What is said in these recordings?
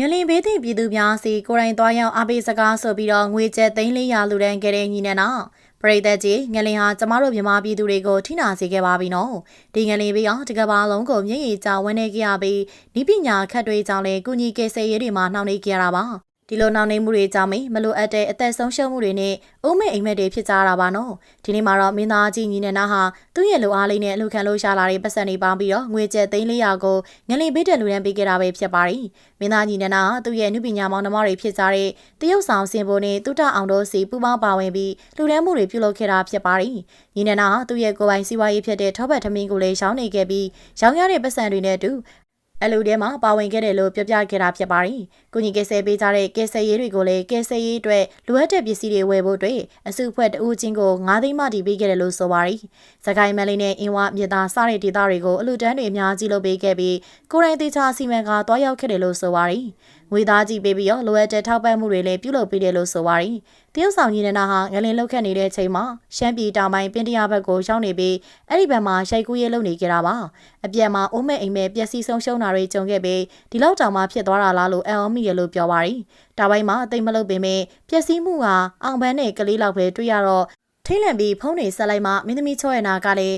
ငလင်ဘေးသည့်ပြည်သူများစီကိုရိုင်းသွားရောက်အားပေးစကားဆိုပြီးတော့ငွေကျပ်300လူတန်းခဲ့တဲ့ညီနန်းနာပရိသတ်ကြီးငလင်ဟာကျမတို့မြန်မာပြည်သူတွေကိုထိနာစေခဲ့ပါပြီနော်ဒီငလင်ဘေးကတကဘာလုံးကိုမျက်ရည်ကျဝန်းနေကြရပြီးဤပညာခက်တွေကြောင့်လည်းကုညီကေဆေးရေးတွေမှာနှောင့်နှေးကြရတာပါ ဒီလိုနှောင့်နှေးမှုတွေကြောင့်မလိုအပ်တဲ့အသက်ဆုံးရှုံးမှုတွေနဲ့အိုးမိတ်အိမ်မက်တွေဖြစ်ကြတာပါနော်ဒီနေ့မှာတော့မင်းသားကြီးညီနန်းနာဟာသူ့ရဲ့လိုအားလေးနဲ့အလူခံလို့ရှာလာတဲ့ပတ်စံတွေပေါင်းပြီးတော့ငွေကျပ်300ကိုငလင်ဘေးတက်လူရန်ပေးခဲ့တာပဲဖြစ်ပါတယ်မင်းသားညီနန်းနာဟာသူ့ရဲ့အမှုပညာမောင်နှမတွေဖြစ်ကြတဲ့တရုတ်ဆောင်စင်ပေါ်နဲ့တုတအောင်တို့စီပူးပေါင်းပါဝင်ပြီးလူရန်မှုတွေပြုလုပ်ခဲ့တာဖြစ်ပါတယ်ညီနန်းနာဟာသူ့ရဲ့ကိုယ်ပိုင်စီးပွားရေးဖြစ်တဲ့ထောပတ်ထမင်းကိုလည်းရောင်းနေခဲ့ပြီးရောင်းရတဲ့ပတ်စံတွေနဲ့အတူ အလူထဲမှာပါဝင်ခဲ့တယ်လို့ပြောပြခဲ့တာဖြစ်ပါတယ်။ကုညီကယ်ဆယ်ပေးကြတဲ့ကယ်ဆယ်ရေးတွေကိုလည်းကယ်ဆယ်ရေးအတွက်လိုအပ်တဲ့ပစ္စည်းတွေဝယ်ဖို့အတွက်အစုအဖွဲ့တဦးချင်းကို9သိန်းမှတည်ပေးခဲ့တယ်လို့ဆိုပါတယ်။စကိုင်းမန်လေးနဲ့အင်းဝမြစ်သားစတဲ့ဒေသတွေကိုအလူတန်းတွေအများကြီးလုပ်ပေးခဲ့ပြီးကိုရိုင်းသေးချာစီမံကတွားရောက်ခဲ့တယ်လို့ဆိုပါတယ်။ငွေသားကြီးပေးပြီးတော့လိုအပ်တဲ့ထောက်ပံ့မှုတွေလည်းပြုလုပ်ပေးတယ်လို့ဆိုပါတယ်။တရုတ်ဆောင်ညီနနာဟာငလင်လောက်ခတ်နေတဲ့အချိန်မှာရှမ်းပြည်တောင်ပိုင်းပင်တရဘက်ကိုရောက်နေပြီးအဲ့ဒီဘက်မှာရှိုက်ကူးရဲလုပ်နေကြတာပါ။အပြက်မှာအိုးမဲ့အိမ်မဲ့ပျက်စီးဆုံးရှုံးတာတွေကြုံခဲ့ပြီးဒီလောက်တောင်မှဖြစ်သွားတာလားလို့အန်အော်မီရလို့ပြောပါတယ်။တောင်ပိုင်းမှာအသိမလုပ်ပေမဲ့ပျက်စီးမှုကအောင်ပန်းနဲ့ကလေးလောက်ပဲတွေ့ရတော့ထိတ်လန့်ပြီးဖုန်းတွေဆက်လိုက်မှမင်းသမီးချောရနာကလည်း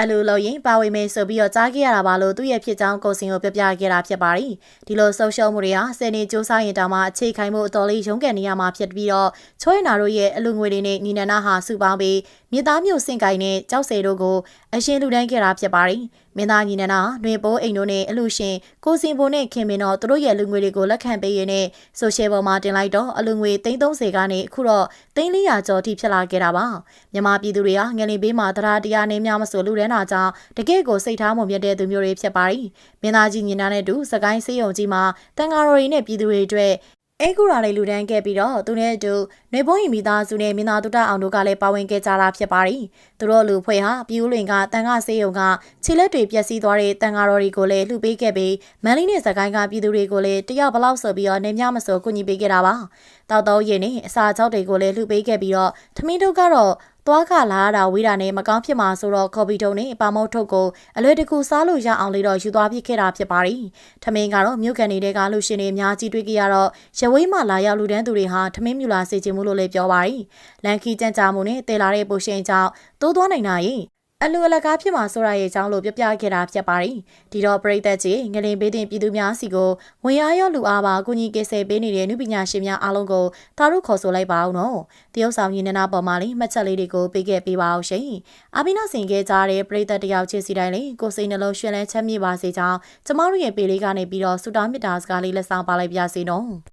အလိုလိုရင်ပါဝင်မယ်ဆိုပြီးတော့ကြားခဲ့ရတာပါလို့သူ့ရဲ့ဖြစ်ကြောင်းကိုစင်ကိုပြပြခဲ့တာဖြစ်ပါတယ်။ဒီလိုဆုံးရှုံးမှုတွေဟာစနေစူးစမ်းရင်တောင်မှအခြေခိုင်မှုအတော်လေးရုန်းကန်နေရမှာဖြစ်ပြီးတော့ချွေးနာတို့ရဲ့အလူငွေတွေနဲ့ညီနနာဟာစုပေါင်းပြီး မြေသားမျိုးစင်ကိုင်းနဲ့ကြောက်စဲတို့ကိုအရှင်လူတန်းခဲ့တာဖြစ်ပါတယ်။မင်းသားညီနနာနှွေပိုးအိမ်တို့နဲ့အလူရှင်ကိုစင်ဘိုနဲ့ခင်မင်းတော့သူတို့ရဲ့လူငွေတွေကိုလက်ခံပေးရင်းနဲ့ဆိုရှယ်ပေါ်မှာတင်လိုက်တော့အလူငွေ330ကနေအခုတော့300ကျော်ထိဖြစ်လာခဲ့တာပါ။မြန်မာပြည်သူတွေကငလင်ဘေးမှာတရားတရားနဲ့များမဆိုလူတန်းတာကြောင့်တကယ့်ကိုစိတ်ထားမှုမြတ်တဲ့သူမျိုးတွေဖြစ်ပါတယ်။မင်းသားကြီးညီနာနဲ့တူစကိုင်းစေးရုံကြီးမှာတန်ဃာတော်တွေနဲ့ပြည်သူတွေအတွက် အဲကူရာလေးလူတန်းခဲ့ပြီးတော့သူနဲ့အတူနေဘုံရီမိသားစုနဲ့မင်းသားတုတအောင်တို့ကလည်းပါဝင်ခဲ့ကြတာဖြစ်ပါတယ်။သူတို့လူဖွဲ့ဟာပြည်ဦးလွင်ကတန်ခါဆေးရုံကခြေလက်တွေပျက်စီးသွားတဲ့တန်ခါတော်တွေကိုလည်းလှူပေးခဲ့ပြီးမန်လေးနဲ့စကိုင်းကပြည်သူတွေကိုလည်းတယောက်ဘလောက်ဆိုပြီးတော့နေမြမဆိုကူညီပေးခဲ့တာပါ။တောက်တော့ရင်နဲ့အစာချောက်တွေကိုလည်းလှူပေးခဲ့ပြီးတော့ထမင်းတို့ကတော့ သွားခလာရတာဝေးတာနဲ့မကောင်းဖြစ်မှာဆိုတော့ကော်ပီတုံနဲ့ပါမုတ်ထုတ်ကိုအလွယ်တကူစားလို့ရအောင်လေးတော့ယူသွားပြခဲ့တာဖြစ်ပါတယ်။ထမင်းကတော့မြို့ကန်နေတဲ့ကလူရှင်တွေအများကြီးတွေ့ကြရတော့ရဝေးမှလာရောက်လူတန်းသူတွေဟာထမင်းမြူလာစေချင်မှုလို့လည်းပြောပါတယ်။လန်ခီကြံ့ကြာမှုနဲ့တည်လာတဲ့ပိုရှင်ကြောင့်တိုးသွားနိုင်တာရင် အလူအလကားဖြစ်မှာဆိုတာရဲ့အကြောင်းလို့ပြပြခဲ့တာဖြစ်ပါတယ်။ဒီတော့ပရိသတ်ကြီးငလင်ဘေးတင်ပြည်သူများစီကိုဝင်အားရောလူအားပါကုညီကေဆယ်ပေးနေတဲ့နုပညာရှင်များအားလုံးကိုသာတို့ခေါ်ဆိုလိုက်ပါအောင်နော်။တရုတ်ဆောင်ရင်းနာပေါ်မှာလေးမှတ်ချက်လေးတွေကိုပေးခဲ့ပေးပါအောင်ရှင်။အာဘိနာဆင်ခဲ့ကြတဲ့ပရိသတ်တယောက်ချင်းစီတိုင်းလေးကိုစိတ်နှလုံးရှင်လန်းချမ်းမြေ့ပါစေကြောင်းကျမတို့ရဲ့ပေလေးကနေပြီးတော့စူတာမေတ္တာစကားလေးလက်ဆောင်ပါလိုက်ပါစေနော်။